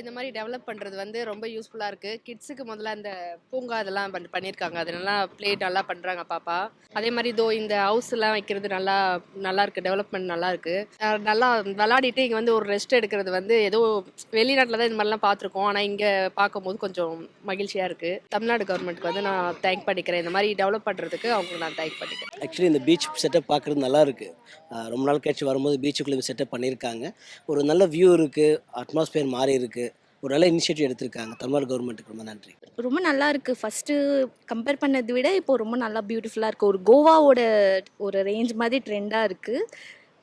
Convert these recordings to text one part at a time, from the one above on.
இந்த மாதிரி டெவலப் பண்ணுறது வந்து ரொம்ப யூஸ்ஃபுல்லாக இருக்குது கிட்ஸுக்கு முதல்ல அந்த பூங்கா அதெல்லாம் பண் பண்ணியிருக்காங்க அது நல்லா ப்ளே நல்லா பண்ணுறாங்க பாப்பா. அதே மாதிரி இதோ இந்த ஹவுஸ்லாம் வைக்கிறது நல்லா நல்லா இருக்குது டெவலப்மெண்ட் நல்லா இருக்குது நல்லா விளாடிட்டு இங்கே வந்து ஒரு ரெஸ்ட் எடுக்கிறது வந்து ஏதோ வெளிநாட்டில் தான் இந்த மாதிரிலாம் பார்த்துருக்கோம் ஆனால் இங்கே பார்க்கும்போது கொஞ்சம் மகிழ்ச்சியாக இருக்குது தமிழ்நாடு கவர்மெண்ட்டுக்கு வந்து நான் தேங்க் பண்ணிக்கிறேன். இந்த மாதிரி டெவலப் பண்ணுறதுக்கு அவங்களுக்கு நான் தேங்க் பண்ணிக்கிறேன். ஆக்சுவலி இந்த பீச் செட்டப் பார்க்குறது நல்லா இருக்குது ரொம்ப நாள் கழிச்சு வரும்போது பீச்சுக்குள்ளே செட்டப் பண்ணியிருக்காங்க ஒரு நல்ல வியூ இருக்குது அட்மாஸ்பியர் மாறி இருக்குது ஒரு நல்ல இனிஷியேட்டிவ் எடுத்திருக்காங்க. தமிழ்நாடு கவர்மெண்ட்டுக்கு ரொம்ப நன்றி. ரொம்ப நல்லா இருக்கு. ஃபர்ஸ்ட் கம்பேர் பண்ணதை விட இப்போ ரொம்ப நல்லா பியூட்டிஃபுல்லாக இருக்கு. ஒரு கோவாவோட ஒரு ரேஞ்ச் மாதிரி ட்ரெண்டாக இருக்கு.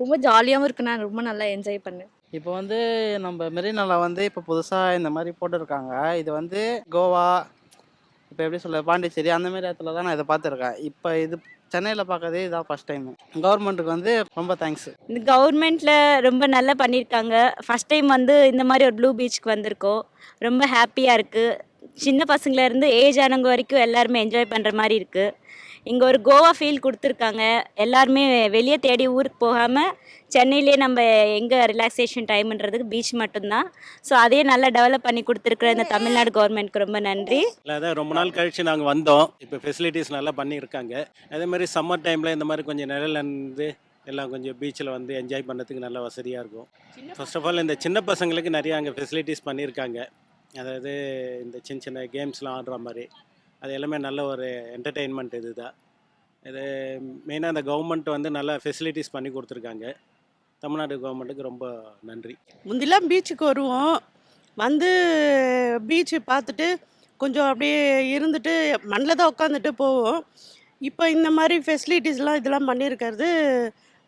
ரொம்ப ஜாலியாகவும் இருக்கு. நான் ரொம்ப நல்லா என்ஜாய் பண்ணேன். இப்போ வந்து நம்ம மெரினால வந்து இப்போ புதுசாக இந்த மாதிரி போட்டிருக்காங்க. இது வந்து கோவா இப்போ எப்படி சொல்ல பாண்டிச்சேரி அந்த மாதிரி இடத்துல தான் நான் இதை பார்த்துருக்கேன். இப்போ இது சென்னையில் பார்க்கறதே இதான் ஃபஸ்ட் டைம் கவர்மெண்ட்டுக்கு வந்து ரொம்ப தேங்க்ஸ் இந்த கவர்மெண்ட்ல ரொம்ப நல்லா பண்ணியிருக்காங்க. ஃபர்ஸ்ட் டைம் வந்து இந்த மாதிரி ஒரு ப்ளூ பீச்சுக்கு வந்திருக்கோம். ரொம்ப ஹாப்பியாக இருக்குது சின்ன பசங்களேருந்து ஏஜ் ஆனவங்க வரைக்கும் எல்லாருமே என்ஜாய் பண்ணுற மாதிரி இருக்குது இங்கே ஒரு கோவா ஃபீல் கொடுத்துருக்காங்க. எல்லாருமே வெளியே தேடி ஊருக்கு போகாமல் சென்னையிலே நம்ம எங்கே ரிலாக்ஸேஷன் டைம்ன்றதுக்கு பீச் மட்டும்தான். ஸோ அதையே நல்லா டெவலப் பண்ணி கொடுத்துருக்குற இந்த தமிழ்நாடு கவர்மெண்ட்க்கு ரொம்ப நன்றி. இல்லை அதான் ரொம்ப நாள் கழிச்சு நாங்கள் வந்தோம். இப்போ ஃபெசிலிட்டிஸ் நல்லா பண்ணியிருக்காங்க. அதே மாதிரி சம்மர் டைமில் இந்த மாதிரி கொஞ்சம் நிழல் இருந்து எல்லாம் கொஞ்சம் பீச்சில் வந்து என்ஜாய் பண்ணுறதுக்கு நல்ல வசதியாக இருக்கும். ஃபர்ஸ்ட் ஆஃப் ஆல் இந்த சின்ன பசங்களுக்கு நிறைய அங்கே ஃபெசிலிட்டிஸ் பண்ணியிருக்காங்க. அதாவது இந்த சின்ன சின்ன கேம்ஸ்லாம் ஆடுற மாதிரி. அது எல்லாமே நல்ல ஒரு என்டர்டெயின்மெண்ட் இது தான் இது மெயினாக இந்த கவர்மெண்ட் வந்து நல்ல ஃபெசிலிட்டிஸ் பண்ணி கொடுத்துருக்காங்க. தமிழ்நாடு கவர்மெண்ட்டுக்கு ரொம்ப நன்றி. முந்திலாம் பீச்சுக்கு வருவோம். வந்து பீச்சு பார்த்துட்டு கொஞ்சம் அப்படியே இருந்துட்டு மண்ணில் தான் உட்காந்துட்டு போவோம். இப்போ இந்த மாதிரி ஃபெசிலிட்டிஸ்லாம் இதெல்லாம் பண்ணியிருக்கிறது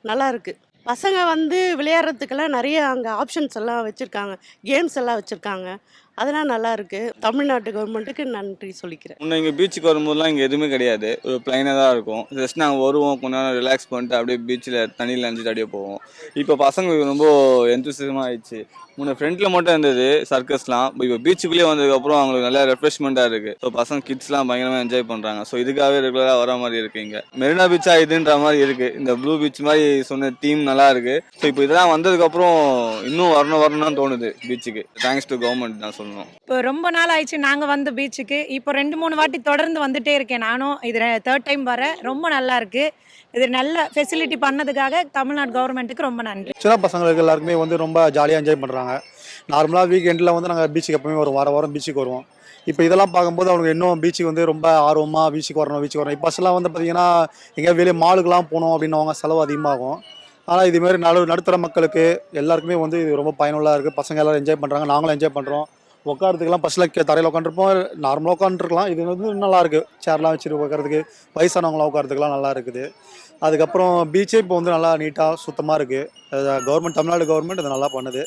நல்லாயிருக்கு பசங்க வந்து விளையாடுறதுக்கெல்லாம் நிறைய அங்கே ஆப்ஷன்ஸ் எல்லாம் வச்சுருக்காங்க. கேம்ஸ் எல்லாம் வச்சுருக்காங்க. அதெல்லாம் நல்லா இருக்கு தமிழ்நாட்டு கவர்மெண்ட்டுக்கு நன்றி சொல்லிக்கிறேன். முன்ன இங்கே பீச்சுக்கு வரும்போதுலாம் இங்கே எதுவுமே கிடையாது. ஒரு பிளைனாக தான் இருக்கும். ஜஸ்ட் நாங்கள் வருவோம் கொஞ்ச நேரம் ரிலாக்ஸ் பண்ணிட்டு அப்படியே பீச்சில் தண்ணியில் நினச்சிட்டு அப்படியே போவோம். இப்போ பசங்களுக்கு ரொம்ப எந்தூசியமாக ஆயிடுச்சு. முன்ன ஃப்ரெண்டில் மட்டும் இருந்தது சர்க்கஸ்லாம் இப்போ பீச்சுக்குள்ளேயே வந்ததுக்கப்புறம் அவங்களுக்கு நல்லா ரெஃப்ரெஷ்மெண்ட்டாக இருக்குது ஸோ பசங்க கிட்ஸ்லாம் பயங்கரமாக என்ஜாய் பண்ணுறாங்க ஸோ இதுக்காகவே ரெகுலராக வர மாதிரி இருக்குது இங்கே. மெரினா பீச்சா இதுன்ற மாதிரி இருக்குது இந்த ப்ளூ பீச் மாதிரி சொன்ன தீம் நல்லா இருக்குது ஸோ இப்போ இதெல்லாம் வந்ததுக்கப்புறம் இன்னும் வரணும் வரணும்னு தோணுது பீச்சுக்கு தேங்க்ஸ் டு கவர்மெண்ட் நான் சொல்லணும் இப்போ ரொம்ப நாள் ஆயிடுச்சு நாங்கள் வந்த பீச்சுக்கு இப்போ ரெண்டு மூணு வாட்டி தொடர்ந்து வந்துட்டே இருக்கேன் நானும். இது தேர்ட் டைம் வரேன் ரொம்ப நல்லா இருக்கு. இது நல்ல ஃபெசிலிட்டி பண்ணதுக்காக தமிழ்நாடு கவர்மெண்ட்டுக்கு ரொம்ப நன்றி. சின்ன பசங்களுக்கு எல்லாருக்குமே வந்து ரொம்ப ஜாலியாக என்ஜாய் பண்ணுறாங்க நார்மலாக வீக்கெண்டில் வந்து நாங்கள் பீச்சுக்கு எப்பவுமே வருவோம் வார வாரம் பீச்சுக்கு வருவோம். இப்போ இதெல்லாம் பார்க்கும்போது அவங்க இன்னும் பீச்சுக்கு வந்து ரொம்ப ஆர்வமாக பீச்சுக்கு வரணும் பீச்சுக்கு வரணும். இப்போ பஸ்லாம் வந்து பார்த்தீங்கன்னா எங்கேயா வெளியே மாலுக்கெலாம் போகணும் அப்படின்னவங்க செலவு அதிகமாகும். ஆனால் இதுமாரி நடு நடுத்தர மக்களுக்கு எல்லாருக்குமே வந்து இது ரொம்ப பயனுள்ளதாக இருக்குது பசங்க எல்லாரும் என்ஜாய் பண்ணுறாங்க நாங்களும் என்ஜாய் பண்ணுறோம் உட்காரத்துக்குலாம் பஸ்ஸில் தரையில் உட்காந்துருப்போம் நார்மலாக உட்காந்துருக்கலாம் இது வந்து நல்லாயிருக்கு சேர்லாம் வச்சுட்டு உட்காரத்துக்கு வயசானவங்களாம் உட்காரத்துக்குலாம் நல்லா இருக்குது. அதுக்கப்புறம் பீச்சே இப்போ வந்து நல்லா நீட்டாக சுத்தமாக இருக்குது கவர்மெண்ட் தமிழ்நாடு கவர்மெண்ட் இது நல்லா பண்ணுது.